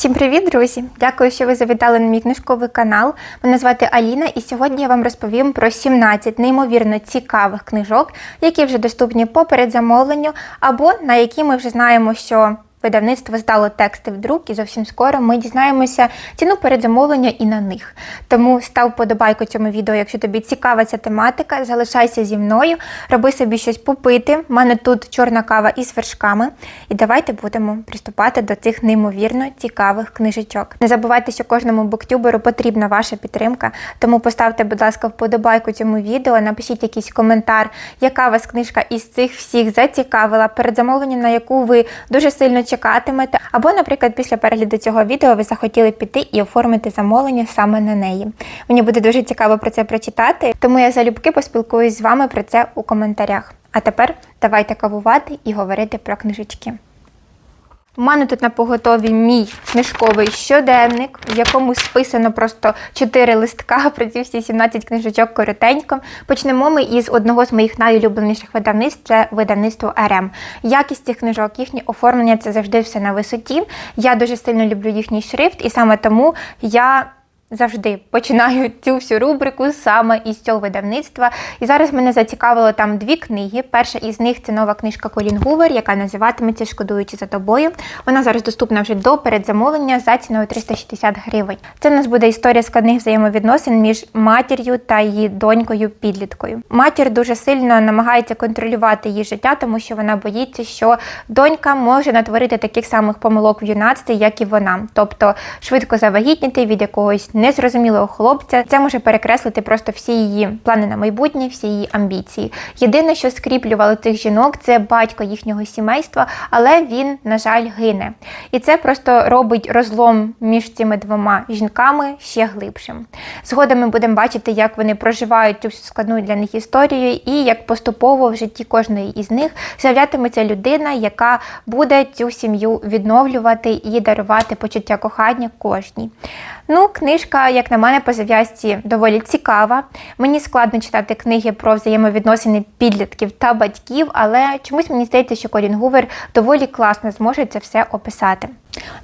Всім привіт, друзі! Дякую, що ви завітали на мій книжковий канал. Мене звати Аліна, і сьогодні я вам розповім про 17 неймовірно цікавих книжок, які вже доступні по передзамовленню, або на які ми вже знаємо, що видавництво здало тексти в друк, і зовсім скоро ми дізнаємося ціну передзамовлення і на них. Тому став подобайку цьому відео, якщо тобі цікава ця тематика. Залишайся зі мною, роби собі щось попити. У мене тут чорна кава із вершками. І давайте будемо приступати до цих неймовірно цікавих книжечок. Не забувайте, що кожному буктюберу потрібна ваша підтримка, тому поставте, будь ласка, вподобайку цьому відео, напишіть якийсь коментар, яка вас книжка із цих всіх зацікавила, передзамовлення, на яку ви дуже сильно чекатимете. Або, наприклад, після перегляду цього відео ви захотіли піти і оформити замовлення саме на неї. Мені буде дуже цікаво про це прочитати, тому я залюбки поспілкуюсь з вами про це у коментарях. А тепер давайте кавувати і говорити про книжечки. У мене тут на поготові мій книжковий щоденник, в якому списано просто 4 листка про ці всі 17 книжечок коротенько. Почнемо ми із одного з моїх найулюбленіших видавництв це видавництво РМ. Якість цих книжок, їхнє оформлення це завжди все на висоті. Я дуже сильно люблю їхній шрифт, і саме тому я. Завжди починаю цю всю рубрику саме із цього видавництва. І зараз мене зацікавило там дві книги. Перша із них це нова книжка Колін Гувер, яка називатиметься Шкодуючи за тобою. Вона зараз доступна вже до передзамовлення за ціною 360 гривень. Це в нас буде історія складних взаємовідносин між матір'ю та її донькою підліткою. Матір дуже сильно намагається контролювати її життя, тому що вона боїться, що донька може натворити таких самих помилок в юнацтві, як і вона, тобто швидко завагітніти від якогось незрозумілого хлопця. Це може перекреслити просто всі її плани на майбутнє, всі її амбіції. Єдине, що скріплювало цих жінок, це батько їхнього сімейства, але він, на жаль, гине. І це просто робить розлом між цими двома жінками ще глибшим. Згодом ми будемо бачити, як вони проживають цю складну для них історію, і як поступово в житті кожної із них з'являтиметься людина, яка буде цю сім'ю відновлювати і дарувати почуття кохання кожній. Ну, книжка, як на мене, по зав'язці доволі цікава. Мені складно читати книги про взаємовідносини підлітків та батьків, але чомусь мені здається, що Колін Гувер доволі класно зможе це все описати.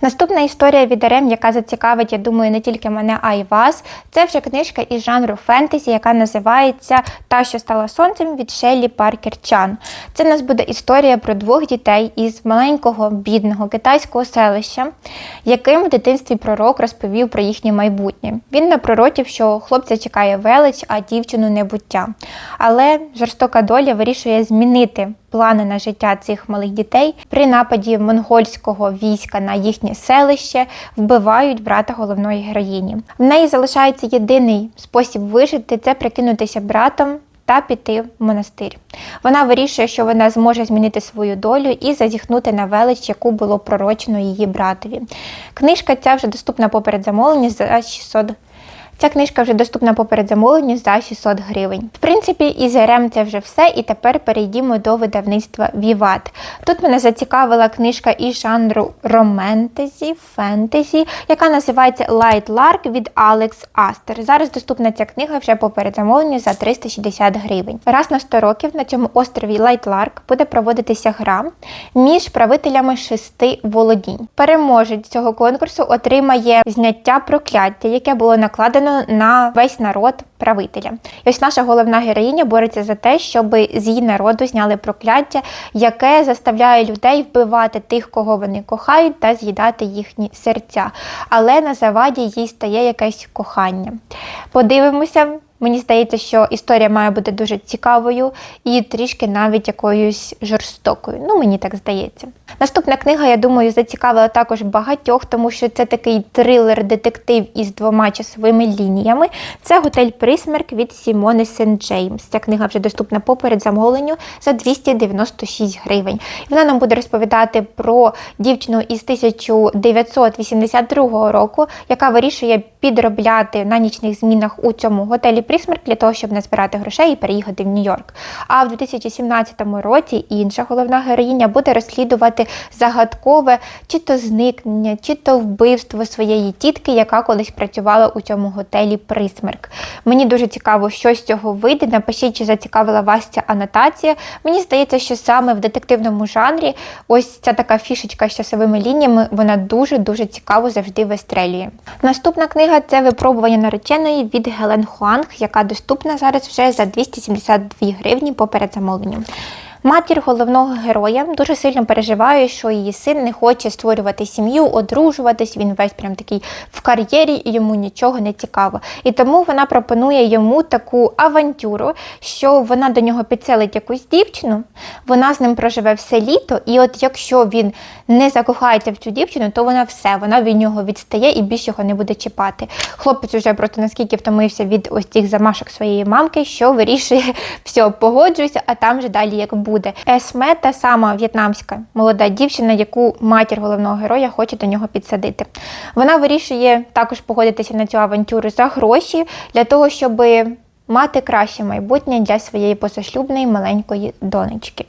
Наступна історія від РМ, яка зацікавить, я думаю, не тільки мене, а й вас. Це вже книжка із жанру фентезі, яка називається Та, що стала сонцем від Шеллі Паркер Чан. Це у нас буде історія про двох дітей із маленького бідного китайського селища, яким в дитинстві пророк розповів про їхнє майбутнє. Він напроротів, що хлопця чекає велич, а дівчину небуття. Але жорстока доля вирішує змінити плани на життя цих малих дітей при нападі монгольського війська на їхнє селище вбивають брата головної героїні. В неї залишається єдиний спосіб вижити це прикинутися братом. Та піти в монастир. Вона вирішує, що вона зможе змінити свою долю і зазіхнути на велич, яку було пророчено її братові. Книжка ця вже доступна по передзамовленню за 600 Ця книжка вже доступна по передзамовленню за 600 гривень. В принципі, із РМ це вже все, і тепер перейдімо до видавництва Віват. Тут мене зацікавила книжка із жанру романтезі, фентезі, яка називається Light Lark від Алекс Астер. Зараз доступна ця книга вже по передзамовленню за 360 гривень. Раз на 100 років на цьому острові Light Lark буде проводитися гра між правителями шести володінь. Переможець цього конкурсу отримає зняття прокляття, яке було накладено на весь народ правителя. І ось наша головна героїня бореться за те, щоб з її народу зняли прокляття, яке заставляє людей вбивати тих, кого вони кохають, та з'їдати їхні серця. Але на заваді їй стає якесь кохання. Подивимося. Мені здається, що історія має бути дуже цікавою і трішки навіть якоюсь жорстокою. Ну, мені так здається. Наступна книга, я думаю, зацікавила також багатьох, тому що це такий трилер-детектив із двома часовими лініями. Це готель Присмерк від Сімони Сент Джеймс. Ця книга вже доступна по передзамовленню за 296 гривень. Вона нам буде розповідати про дівчину із 1982 року, яка вирішує підробляти на нічних змінах у цьому готелі присмерк для того, щоб не збирати грошей і переїхати в Нью-Йорк. А в 2017 році інша головна героїня буде розслідувати загадкове чи то зникнення, чи то вбивство своєї тітки, яка колись працювала у цьому готелі Присмерк. Мені дуже цікаво, що з цього вийде. Напишіть, чи зацікавила вас ця анотація. Мені здається, що саме в детективному жанрі ось ця така фішечка з часовими лініями, вона дуже-дуже цікаво завжди вистрелює. Наступна книга це випробування нареченої від Гелен Хуанг, яка доступна зараз вже за 272 гривні по передзамовленню. Матір головного героя дуже сильно переживає, що її син не хоче створювати сім'ю, одружуватись. Він весь прям такий в кар'єрі, і йому нічого не цікаво. І тому вона пропонує йому таку авантюру, що вона до нього підселить якусь дівчину, вона з ним проживе все літо, і от якщо він не закохається в цю дівчину, то вона все, вона від нього відстає і більше його не буде чіпати. Хлопець уже просто наскільки втомився від ось цих замашок своєї мамки, що вирішує все, погоджуйся, а там же далі як буде. Есме та сама в'єтнамська молода дівчина, яку матір головного героя хоче до нього підсадити. Вона вирішує також погодитися на цю авантюру за гроші для того, щоб мати краще майбутнє для своєї позашлюбної маленької донечки.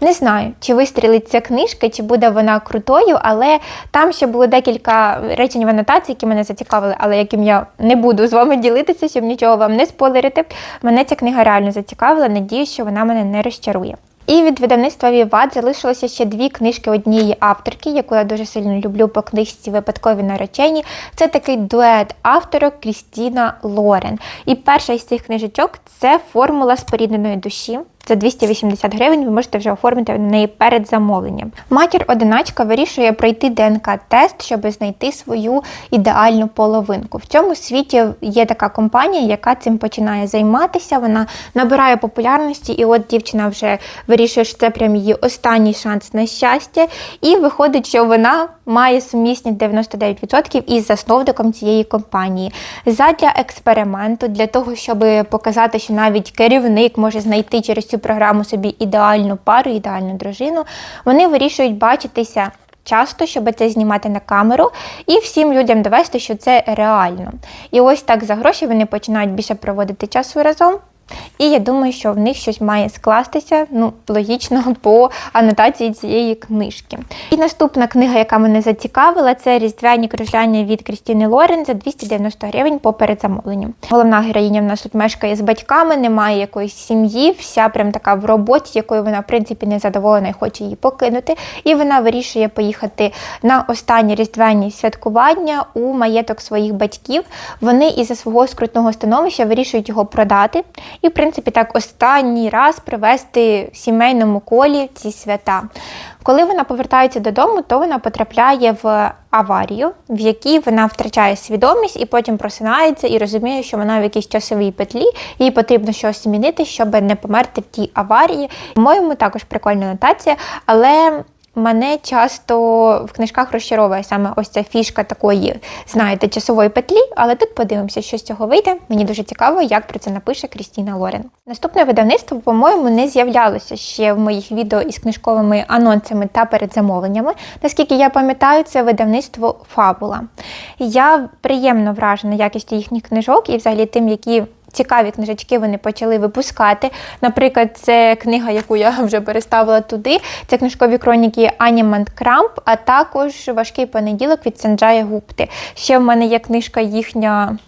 Не знаю, чи вистрілить ця книжка, чи буде вона крутою, але там ще було декілька речень в анотації, які мене зацікавили, але яким я не буду з вами ділитися, щоб нічого вам не спойлерити. Мене ця книга реально зацікавила. Надіюсь, що вона мене не розчарує. І від видавництва Віват залишилося ще дві книжки однієї авторки, яку я дуже сильно люблю по книжці Випадкові наречені. Це такий дует авторок Крістіна Лорен. І перша із цих книжечок це формула спорідненої душі. За 280 гривень ви можете вже оформити на неї перед замовленням. Матір одиначка вирішує пройти ДНК-тест, щоб знайти свою ідеальну половинку. В цьому світі є така компанія, яка цим починає займатися. Вона набирає популярності, і от дівчина вже вирішує, що це прям її останній шанс на щастя. І виходить, що вона має сумісність 99% із засновником цієї компанії. Задля експерименту, для того, щоб показати, що навіть керівник може знайти через цю програму собі ідеальну пару, ідеальну дружину, вони вирішують бачитися. Часто, щоб це знімати на камеру, і всім людям довести, що це реально. І ось так за гроші вони починають більше проводити часу разом. І я думаю, що в них щось має скластися, ну, логічно, по анотації цієї книжки. І наступна книга, яка мене зацікавила, це Різдвяні кружляння від Крістіни Лорен за 290 гривень по передзамовленню. Головна героїня в нас тут мешкає з батьками, немає якоїсь сім'ї, вся прям така в роботі, якою вона, в принципі, не задоволена і хоче її покинути. І вона вирішує поїхати на останні різдвяні святкування у маєток своїх батьків. Вони із-за свого скрутного становища вирішують його продати і, в принципі, так останній раз привести в сімейному колі ці свята. Коли вона повертається додому, то вона потрапляє в аварію, в якій вона втрачає свідомість і потім просинається і розуміє, що вона в якійсь часовій петлі, їй потрібно щось змінити, щоб не померти в тій аварії. По-моєму, також прикольна нотація, але. Мене часто в книжках розчаровує саме ось ця фішка такої, знаєте, часової петлі, але тут подивимося, що з цього вийде. Мені дуже цікаво, як про це напише Крістіна Лорен. Наступне видавництво, по-моєму, не з'являлося ще в моїх відео із книжковими анонсами та передзамовленнями. Наскільки я пам'ятаю, це видавництво Фабула. Я приємно вражена якістю їхніх книжок і взагалі тим, які цікаві книжечки вони почали випускати. Наприклад, це книга, яку я вже переставила туди. Це книжкові кроніки Анімант Крамп, а також важкий понеділок від Санджая Гупти. Ще в мене є книжка їхня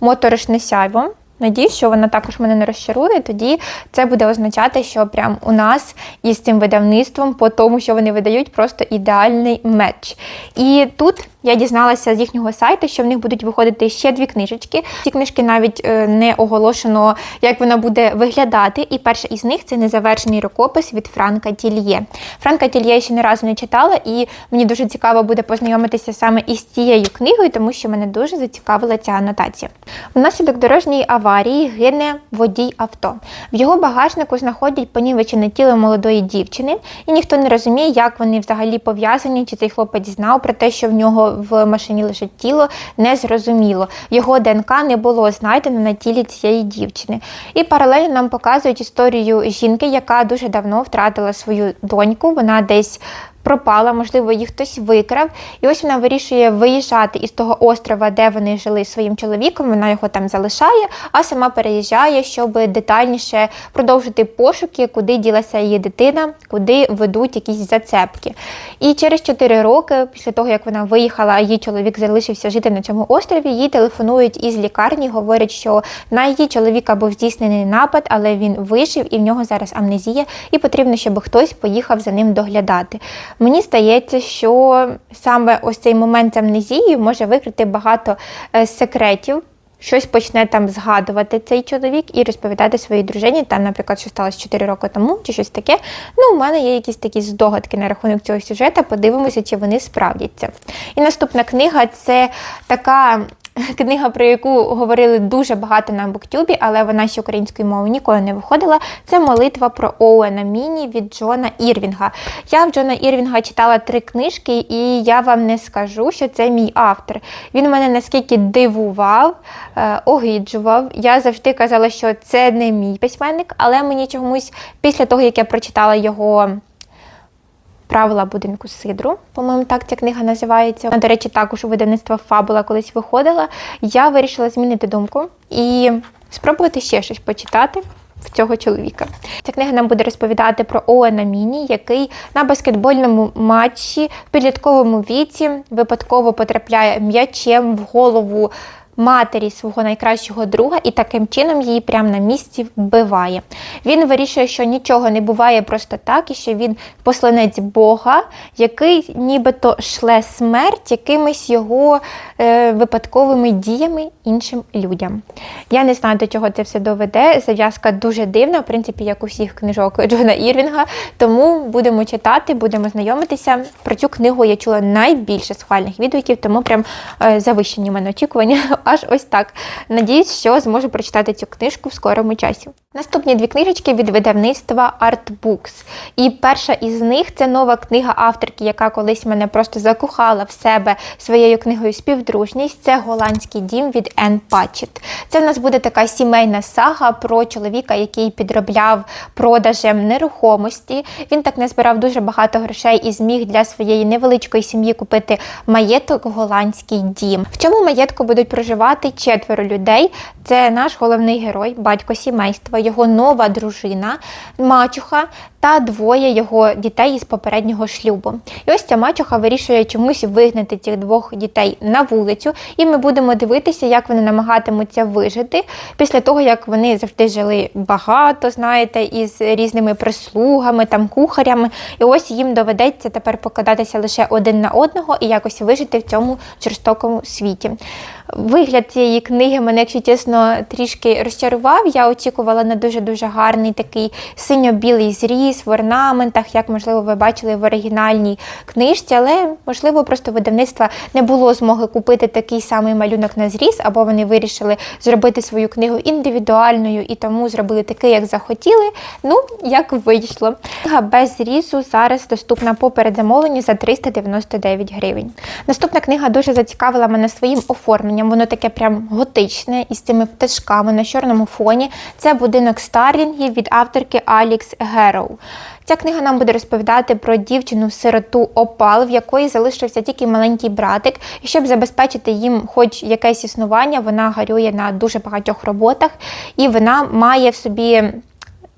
Моторошне сяйво. Надіюсь, що вона також мене не розчарує. Тоді це буде означати, що прям у нас із цим видавництвом, по тому, що вони видають, просто ідеальний меч. І тут я дізналася з їхнього сайту, що в них будуть виходити ще дві книжечки. Ці книжки навіть е, не оголошено, як вона буде виглядати. І перша із них це незавершений рукопис від Франка Тільє. Франка Тільє ще не разу не читала, і мені дуже цікаво буде познайомитися саме із цією книгою, тому що мене дуже зацікавила ця анотація. Внаслідок дорожньої аварії гине водій авто. В його багажнику знаходять понівечене тіло молодої дівчини, і ніхто не розуміє, як вони взагалі пов'язані, чи цей хлопець знав про те, що в нього в машині лежить тіло, не зрозуміло. Його ДНК не було знайдено на тілі цієї дівчини. І паралельно нам показують історію жінки, яка дуже давно втратила свою доньку. Вона десь пропала, можливо, їх хтось викрав. І ось вона вирішує виїжджати із того острова, де вони жили своїм чоловіком. Вона його там залишає, а сама переїжджає, щоб детальніше продовжити пошуки, куди ділася її дитина, куди ведуть якісь зацепки. І через 4 роки, після того як вона виїхала, її чоловік залишився жити на цьому острові, їй телефонують із лікарні, говорять, що на її чоловіка був здійснений напад, але він вижив і в нього зараз амнезія, і потрібно, щоб хтось поїхав за ним доглядати. Мені здається, що саме ось цей момент з амнезією може викрити багато е, секретів. Щось почне там згадувати цей чоловік і розповідати своїй дружині, там, наприклад, що сталося 4 роки тому, чи щось таке. Ну, у мене є якісь такі здогадки на рахунок цього сюжету. Подивимося, чи вони справдяться. І наступна книга це така книга, про яку говорили дуже багато на Буктюбі, але вона ще українською мовою ніколи не виходила. Це молитва про Оуена Міні від Джона Ірвінга. Я в Джона Ірвінга читала три книжки, і я вам не скажу, що це мій автор. Він мене наскільки дивував, е, огиджував. Я завжди казала, що це не мій письменник, але мені чомусь після того, як я прочитала його. Правила будинку Сидру, по-моєму, так ця книга називається. До речі, також у видавництва Фабула колись виходила. Я вирішила змінити думку і спробувати ще щось почитати. В цього чоловіка. Ця книга нам буде розповідати про Оуена Міні, який на баскетбольному матчі в підлітковому віці випадково потрапляє м'ячем в голову матері свого найкращого друга і таким чином її прямо на місці вбиває. Він вирішує, що нічого не буває просто так, і що він посланець Бога, який нібито шле смерть якимись його е, випадковими діями іншим людям. Я не знаю, до чого це все доведе. Зав'язка дуже дивна, в принципі, як у всіх книжок Джона Ірвінга. Тому будемо читати, будемо знайомитися. Про цю книгу я чула найбільше схвальних відгуків, тому прям е, завищені в мене очікування аж ось так. Надіюсь, що зможу прочитати цю книжку в скорому часі. Наступні дві книжечки від видавництва Art Books. І перша із них це нова книга авторки, яка колись мене просто закохала в себе своєю книгою Співдружність. Це голландський дім від Енн Патчет. Це в нас буде така сімейна сага про чоловіка, який підробляв продажем нерухомості. Він так не збирав дуже багато грошей і зміг для своєї невеличкої сім'ї купити маєток голландський дім. В цьому маєтку будуть проживати четверо людей. Це наш головний герой, батько сімейства, його нова дружина, мачуха та двоє його дітей із попереднього шлюбу. І ось ця мачуха вирішує чомусь вигнати цих двох дітей на вулицю, і ми будемо дивитися, як вони намагатимуться вижити після того, як вони завжди жили багато, знаєте, із різними прислугами, там кухарями. І ось їм доведеться тепер покладатися лише один на одного і якось вижити в цьому жорстокому світі. Вигляд цієї книги мене, якщо чесно, трішки розчарував. Я очікувала на дуже-дуже гарний такий синьо-білий зріз в орнаментах, як, можливо, ви бачили в оригінальній книжці, але, можливо, просто видавництва не було змоги купити такий самий малюнок на зріз, або вони вирішили зробити свою книгу індивідуальною і тому зробили такий, як захотіли. Ну, як вийшло. Книга без зрізу зараз доступна по передзамовленню за 399 гривень. Наступна книга дуже зацікавила мене своїм оформленням. Воно таке прям готичне із цими пташками на чорному фоні. Це будинок Старлінгів від авторки Алікс Героу. Ця книга нам буде розповідати про дівчину-сироту Опал, в якої залишився тільки маленький братик. І щоб забезпечити їм хоч якесь існування, вона гарює на дуже багатьох роботах, і вона має в собі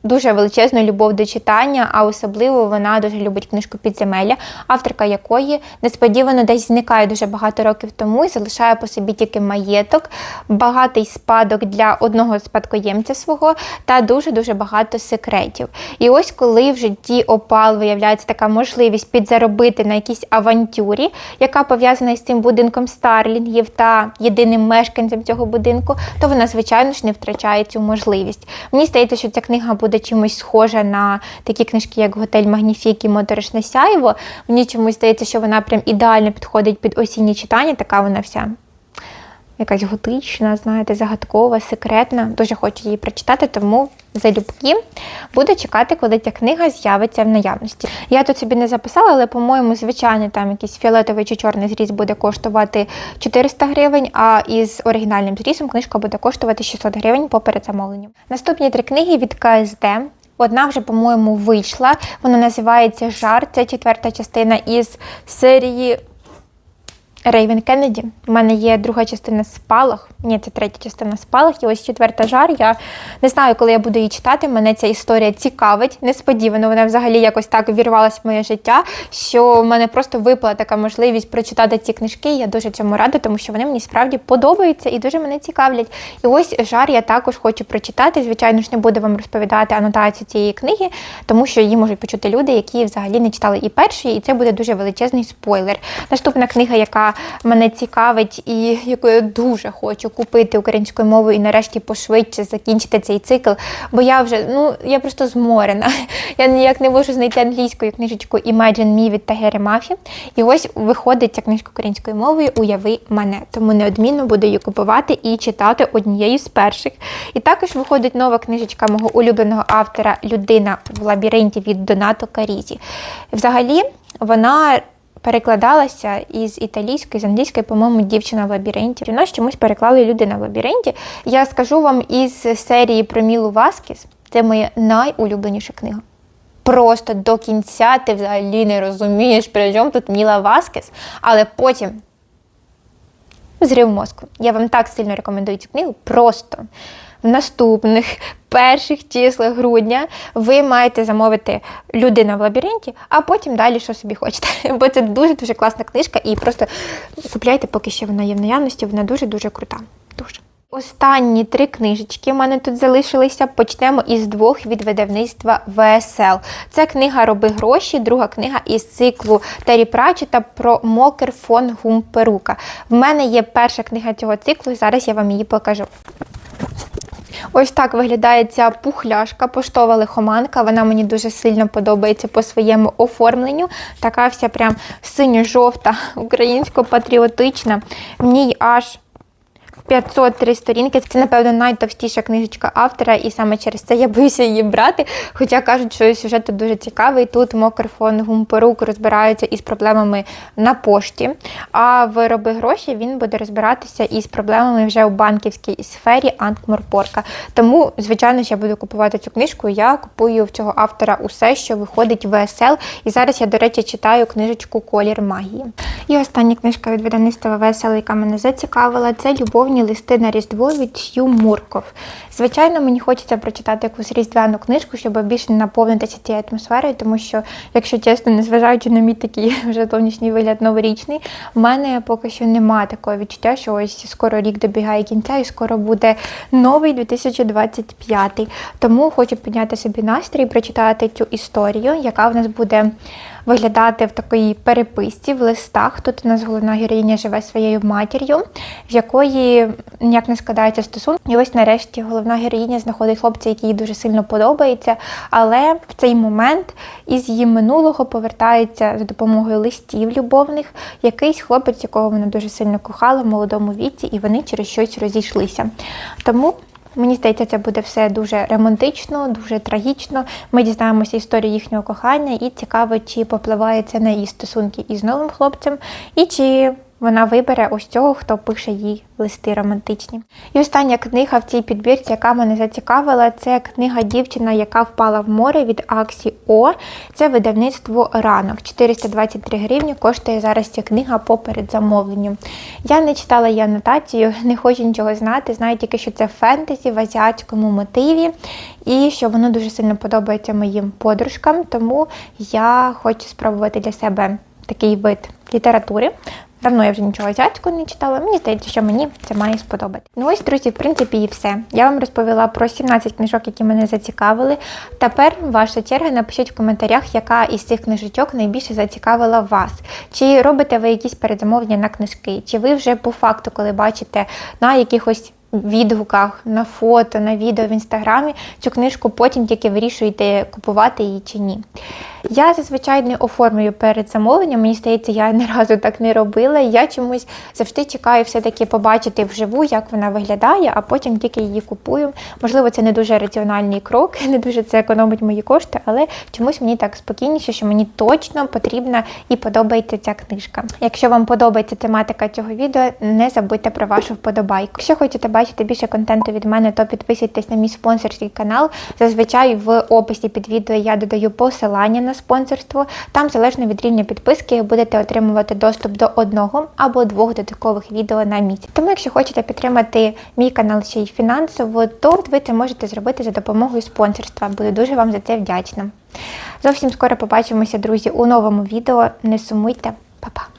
дуже величезну любов до читання, а особливо вона дуже любить книжку Підземелля, авторка якої несподівано десь зникає дуже багато років тому і залишає по собі тільки маєток, багатий спадок для одного спадкоємця свого та дуже-дуже багато секретів. І ось коли в житті опал виявляється така можливість підзаробити на якійсь авантюрі, яка пов'язана із цим будинком Старлінгів та єдиним мешканцем цього будинку, то вона, звичайно ж, не втрачає цю можливість. Мені здається, що ця книга буде чимось схожа на такі книжки, як Готель Магніфік і Моторошне сяйво. Мені чомусь здається, що вона прям ідеально підходить під осінні читання, така вона вся. Якась готична, знаєте, загадкова, секретна. Дуже хочу її прочитати, тому залюбки буду чекати, коли ця книга з'явиться в наявності. Я тут собі не записала, але, по-моєму, звичайний там якийсь фіолетовий чи чорний зріз буде коштувати 400 гривень, а із оригінальним зрізом книжка буде коштувати 600 гривень по передзамовленню. Наступні три книги від КСД. Одна вже, по-моєму, вийшла. Вона називається Жар. Це четверта частина із серії Рейвен Кеннеді. У мене є друга частина спалах. Ні, це третя частина спалах. І ось четверта жар. Я не знаю, коли я буду її читати. Мене ця історія цікавить. Несподівано вона взагалі якось так вірвалася в моє життя, що в мене просто випала така можливість прочитати ці книжки. Я дуже цьому рада, тому що вони мені справді подобаються і дуже мене цікавлять. І ось жар я також хочу прочитати. Звичайно ж, не буду вам розповідати анотацію цієї книги, тому що її можуть почути люди, які взагалі не читали і першої, і це буде дуже величезний спойлер. Наступна книга, яка мене цікавить і яку я дуже хочу купити українською мовою і нарешті пошвидше закінчити цей цикл, бо я вже ну я просто зморена. Я ніяк не можу знайти англійською книжечку Imagine Me від Тагери Мафі. І ось виходить ця книжка українською мовою Уяви мене. Тому неодмінно буду її купувати і читати однією з перших. І також виходить нова книжечка мого улюбленого автора Людина в лабіринті від Донато Карізі. Взагалі, вона перекладалася із італійської, з англійської, по-моєму, дівчина в лабіринті. У нас чомусь переклали людина в лабіринті. Я скажу вам із серії про Мілу Васкіс. Це моя найулюбленіша книга. Просто до кінця ти взагалі не розумієш, при чому тут Міла Васкіс, але потім зрив мозку. Я вам так сильно рекомендую цю книгу. Просто наступних перших числах грудня ви маєте замовити людина в лабіринті, а потім далі що собі хочете. Бо це дуже-дуже класна книжка, і просто купляйте, поки ще вона є в наявності, вона дуже-дуже крута. Дуже. Останні три книжечки в мене тут залишилися. Почнемо із двох від видавництва ВСЛ. Це книга Роби гроші, друга книга із циклу Террі Пратчета про Мокер фон Гумперука. В мене є перша книга цього циклу, зараз я вам її покажу. Ось так виглядає ця пухляшка, поштова лихоманка. Вона мені дуже сильно подобається по своєму оформленню. Така вся прям синьо-жовта, українсько-патріотична. В ній аж 503 сторінки. Це, напевно, найтовстіша книжечка автора, і саме через це я боюся її брати. Хоча кажуть, що сюжет дуже цікавий. Тут Мокерфон Гумперук розбирається із проблемами на пошті. А в роби гроші він буде розбиратися із проблемами вже у банківській сфері Анкморпорка. Тому, звичайно, я буду купувати цю книжку. Я купую в цього автора усе, що виходить в СЛ. І зараз я, до речі, читаю книжечку Колір магії. І остання книжка від видавництва ВСЛ, яка мене зацікавила, це любовні листи на Різдво від Сью Мурков. Звичайно, мені хочеться прочитати якусь різдвяну книжку, щоб більше наповнитися цією атмосферою, тому що, якщо чесно, незважаючи на мій такий вже зовнішній вигляд новорічний, в мене поки що немає такого відчуття, що ось скоро рік добігає кінця і скоро буде новий 2025. Тому хочу підняти собі настрій, прочитати цю історію, яка в нас буде виглядати в такій переписці, в листах. Тут у нас головна героїня живе своєю матір'ю, в якої ніяк не складається стосунок. І ось нарешті головна героїня знаходить хлопця, який їй дуже сильно подобається. Але в цей момент із її минулого повертається за допомогою листів любовних якийсь хлопець, якого вона дуже сильно кохала в молодому віці, і вони через щось розійшлися. Тому. Мені здається, це буде все дуже романтично, дуже трагічно. Ми дізнаємося історію їхнього кохання, і цікаво, чи попливає це на її стосунки із новим хлопцем, і чи вона вибере ось цього, хто пише їй листи романтичні. І остання книга в цій підбірці, яка мене зацікавила, це книга Дівчина, яка впала в море від Аксі О. Це видавництво ранок. 423 гривні коштує зараз ця книга по передзамовленню. Я не читала її анотацію, не хочу нічого знати. Знаю тільки, що це фентезі в азіатському мотиві, і що воно дуже сильно подобається моїм подружкам, тому я хочу спробувати для себе такий вид літератури. Давно я вже нічого азіатського не читала. Мені здається, що мені це має сподобати. Ну ось, друзі, в принципі, і все. Я вам розповіла про 17 книжок, які мене зацікавили. Тепер ваша черга. Напишіть в коментарях, яка із цих книжечок найбільше зацікавила вас. Чи робите ви якісь передзамовлення на книжки? Чи ви вже по факту, коли бачите на якихось відгуках, на фото, на відео в інстаграмі цю книжку потім тільки вирішуєте, купувати її чи ні. Я зазвичай не оформлюю перед замовленням. Мені здається, я ні разу так не робила. Я чомусь завжди чекаю все-таки побачити вживу, як вона виглядає, а потім тільки її купую. Можливо, це не дуже раціональний крок, не дуже це економить мої кошти, але чомусь мені так спокійніше, що мені точно потрібна і подобається ця книжка. Якщо вам подобається тематика цього відео, не забудьте про вашу вподобайку. Якщо хочете бачити більше контенту від мене, то підписуйтесь на мій спонсорський канал. Зазвичай в описі під відео я додаю посилання на спонсорство. Там, залежно від рівня підписки, будете отримувати доступ до одного або двох додаткових відео на місяць. Тому, якщо хочете підтримати мій канал ще й фінансово, то ви це можете зробити за допомогою спонсорства. Буду дуже вам за це вдячна. Зовсім скоро побачимося, друзі, у новому відео. Не сумуйте, Па-па!